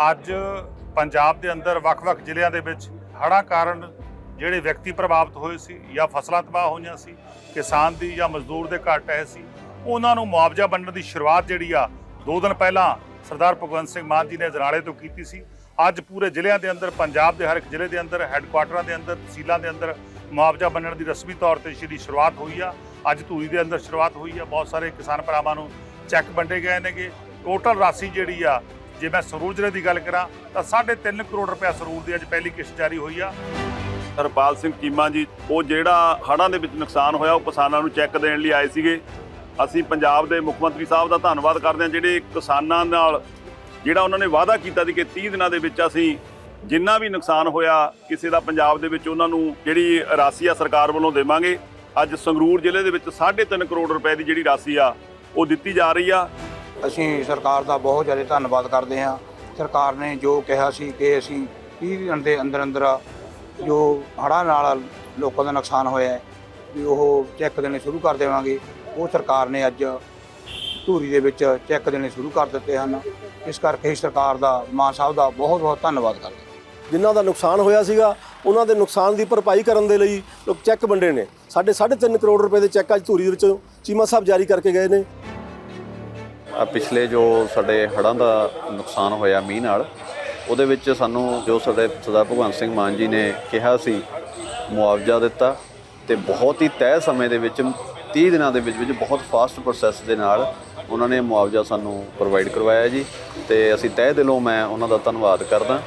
ਅੱਜ ਪੰਜਾਬ ਦੇ ਅੰਦਰ ਵੱਖ-ਵੱਖ ਜ਼ਿਲ੍ਹਿਆਂ ਦੇ ਵਿੱਚ ਹੜ੍ਹਾਂ ਕਾਰਨ ਜਿਹੜੇ ਵਿਅਕਤੀ ਪ੍ਰਭਾਵਿਤ ਹੋਏ ਸੀ ਜਾਂ ਫਸਲਾਂ ਤਬਾਹ ਹੋਈਆਂ ਸੀ, ਕਿਸਾਨ ਦੀ ਜਾਂ ਮਜ਼ਦੂਰ ਦੇ ਘਰ ਟਹਿ ਸੀ, ਉਹਨਾਂ ਨੂੰ ਮੁਆਵਜ਼ਾ ਵੰਡਣ ਦੀ ਸ਼ੁਰੂਆਤ ਜਿਹੜੀ ਆ ਦੋ ਦਿਨ ਪਹਿਲਾਂ ਸਰਦਾਰ ਭਗਵੰਤ ਸਿੰਘ ਮਾਨ ਜੀ ਨੇ ਅਜਨਾਲੇ ਤੋਂ ਕੀਤੀ ਸੀ। ਅੱਜ ਪੂਰੇ ਜ਼ਿਲ੍ਹਿਆਂ ਦੇ ਅੰਦਰ, ਪੰਜਾਬ ਦੇ ਹਰ ਇੱਕ ਜ਼ਿਲ੍ਹੇ ਦੇ ਅੰਦਰ ਹੈੱਡਕੁਆਟਰਾਂ ਦੇ ਅੰਦਰ, ਤਹਿਸੀਲਾਂ ਦੇ ਅੰਦਰ ਮੁਆਵਜ਼ਾ ਵੰਡਣ ਦੀ ਰਸਮੀ ਤੌਰ ਤੇ ਜਿਹੜੀ ਸ਼ੁਰੂਆਤ ਹੋਈ ਆ, ਅੱਜ ਧੂਰੀ ਦੇ ਅੰਦਰ ਸ਼ੁਰੂਆਤ ਹੋਈ ਆ। ਬਹੁਤ ਸਾਰੇ ਕਿਸਾਨ ਭਰਾਵਾਂ ਨੂੰ ਚੈੱਕ ਵੰਡੇ ਗਏ ਨੇਗੇ। ਟੋਟਲ ਰਾਸ਼ੀ ਜਿਹੜੀ ਆ ਜੇ ਮੈਂ ਸਰੂਰ ਜ਼ਿਲ੍ਹੇ ਦੀ ਗੱਲ ਕਰਾਂ, ਤਾਂ 3.5 ਕਰੋੜ ਰੁਪਏ ਸਰੂਰ ਦੀ ਅੱਜ ਪਹਿਲੀ ਕਿਸ਼ਤ ਜਾਰੀ ਹੋਈ ਆ। ਹਰਪਾਲ ਸਿੰਘ ਚੀਮਾ ਜੀ, ਉਹ ਜਿਹੜਾ ਹੜ੍ਹਾਂ ਦੇ ਵਿੱਚ ਨੁਕਸਾਨ ਹੋਇਆ, ਉਹ ਕਿਸਾਨਾਂ ਨੂੰ ਚੈੱਕ ਦੇਣ ਲਈ ਆਏ ਸੀਗੇ। ਅਸੀਂ ਪੰਜਾਬ ਦੇ ਮੁੱਖ ਮੰਤਰੀ ਸਾਹਿਬ ਦਾ ਧੰਨਵਾਦ ਕਰਦੇ ਹਾਂ, ਜਿਹੜੇ ਕਿਸਾਨਾਂ ਨਾਲ, ਜਿਹੜਾ ਉਹਨਾਂ ਨੇ ਵਾਅਦਾ ਕੀਤਾ ਸੀ ਕਿ 30 ਦਿਨਾਂ ਦੇ ਵਿੱਚ ਅਸੀਂ ਜਿੰਨਾ ਵੀ ਨੁਕਸਾਨ ਹੋਇਆ, ਕਿਸੇ ਦਾ ਪੰਜਾਬ ਦੇ ਵਿੱਚ ਉਹਨਾਂ ਨੂੰ ਜਿਹੜੀ ਰਾਸ਼ੀ ਆ ਸਰਕਾਰ ਵੱਲੋਂ ਦੇਵਾਂਗੇ। ਅੱਜ ਸੰਗਰੂਰ ਜ਼ਿਲ੍ਹੇ ਦੇ ਵਿੱਚ 3.5 ਕਰੋੜ ਰੁਪਏ ਦੀ ਜਿਹੜੀ ਰਾਸ਼ੀ ਆ, ਉਹ ਦਿੱਤੀ ਜਾ ਰਹੀ ਆ। ਅਸੀਂ ਸਰਕਾਰ ਦਾ ਬਹੁਤ ਜ਼ਿਆਦਾ ਧੰਨਵਾਦ ਕਰਦੇ ਹਾਂ। ਸਰਕਾਰ ਨੇ ਜੋ ਕਿਹਾ ਸੀ ਕਿ ਅਸੀਂ 30 ਦਿਨ ਦੇ ਅੰਦਰ ਅੰਦਰ ਜੋ ਹੜ੍ਹਾਂ ਨਾਲ ਲੋਕਾਂ ਦਾ ਨੁਕਸਾਨ ਹੋਇਆ ਹੈ, ਵੀ ਉਹ ਚੈੱਕ ਦੇਣੇ ਸ਼ੁਰੂ ਕਰ ਦੇਵਾਂਗੇ। ਉਹ ਸਰਕਾਰ ਨੇ ਅੱਜ ਧੂਰੀ ਦੇ ਵਿੱਚ ਚੈੱਕ ਦੇਣੇ ਸ਼ੁਰੂ ਕਰ ਦਿੱਤੇ ਹਨ। ਇਸ ਕਰਕੇ ਅਸੀਂ ਸਰਕਾਰ ਦਾ, ਮਾਨ ਸਾਹਿਬ ਦਾ ਬਹੁਤ ਬਹੁਤ ਧੰਨਵਾਦ ਕਰਦੇ ਜਿਨ੍ਹਾਂ ਦਾ ਨੁਕਸਾਨ ਹੋਇਆ ਸੀਗਾ, ਉਹਨਾਂ ਦੇ ਨੁਕਸਾਨ ਦੀ ਭਰਪਾਈ ਕਰਨ ਦੇ ਲਈ ਲੋਕ ਚੈੱਕ ਵੰਡੇ ਨੇ। ਸਾਡੇ 3.5 ਕਰੋੜ ਰੁਪਏ ਦੇ ਚੈੱਕ ਅੱਜ ਧੂਰੀ ਦੇ ਵਿੱਚ ਚੀਮਾ ਸਾਹਿਬ ਜਾਰੀ ਕਰਕੇ ਗਏ ਨੇ। ਪਿਛਲੇ ਜੋ ਸਾਡੇ ਹੜ੍ਹਾਂ ਦਾ ਨੁਕਸਾਨ ਹੋਇਆ ਮੀਂਹ ਨਾਲ, ਉਹਦੇ ਵਿੱਚ ਸਾਨੂੰ ਜੋ ਸਾਡੇ ਸਰਦਾਰ ਭਗਵੰਤ ਸਿੰਘ ਮਾਨ ਜੀ ਨੇ ਕਿਹਾ ਸੀ, ਮੁਆਵਜ਼ਾ ਦਿੱਤਾ ਤੇ ਬਹੁਤ ਹੀ ਤੈਅ ਸਮੇਂ ਦੇ ਵਿੱਚ 30 ਦਿਨਾਂ ਦੇ ਵਿੱਚ ਵਿੱਚ ਬਹੁਤ ਫਾਸਟ ਪ੍ਰੋਸੈਸ ਦੇ ਨਾਲ ਉਹਨਾਂ ਨੇ ਮੁਆਵਜ਼ਾ ਸਾਨੂੰ ਪ੍ਰੋਵਾਈਡ ਕਰਵਾਇਆ ਜੀ ਤੇ ਅਸੀਂ ਤਹਿ ਦਿਲੋਂ ਮੈਂ ਉਹਨਾਂ ਦਾ ਧੰਨਵਾਦ ਕਰਦਾ।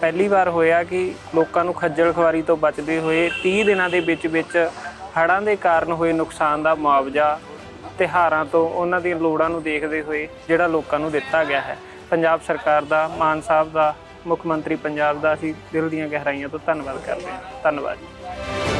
ਪਹਿਲੀ ਵਾਰ ਹੋਇਆ ਕਿ ਲੋਕਾਂ ਨੂੰ ਖੱਜਲ ਖਵਾਰੀ ਤੋਂ ਬਚਦੇ ਹੋਏ 30 ਦਿਨਾਂ ਦੇ ਵਿੱਚ ਵਿੱਚ ਹੜ੍ਹਾਂ ਦੇ ਕਾਰਨ ਹੋਏ ਨੁਕਸਾਨ ਦਾ ਮੁਆਵਜ਼ਾ ਤਿਉਹਾਰਾਂ ਤੋਂ ਉਹਨਾਂ ਦੀਆਂ ਲੋੜਾਂ ਨੂੰ ਦੇਖਦੇ ਹੋਏ ਜਿਹੜਾ ਲੋਕਾਂ ਨੂੰ ਦਿੱਤਾ ਗਿਆ ਹੈ। ਪੰਜਾਬ ਸਰਕਾਰ ਦਾ, ਮਾਨ ਸਾਹਿਬ ਦਾ, ਮੁੱਖ ਮੰਤਰੀ ਪੰਜਾਬ ਦਾ ਅਸੀਂ ਦਿਲ ਦੀਆਂ ਗਹਿਰਾਈਆਂ ਤੋਂ ਧੰਨਵਾਦ ਕਰਦੇ ਹਾਂ। ਧੰਨਵਾਦ ਜੀ।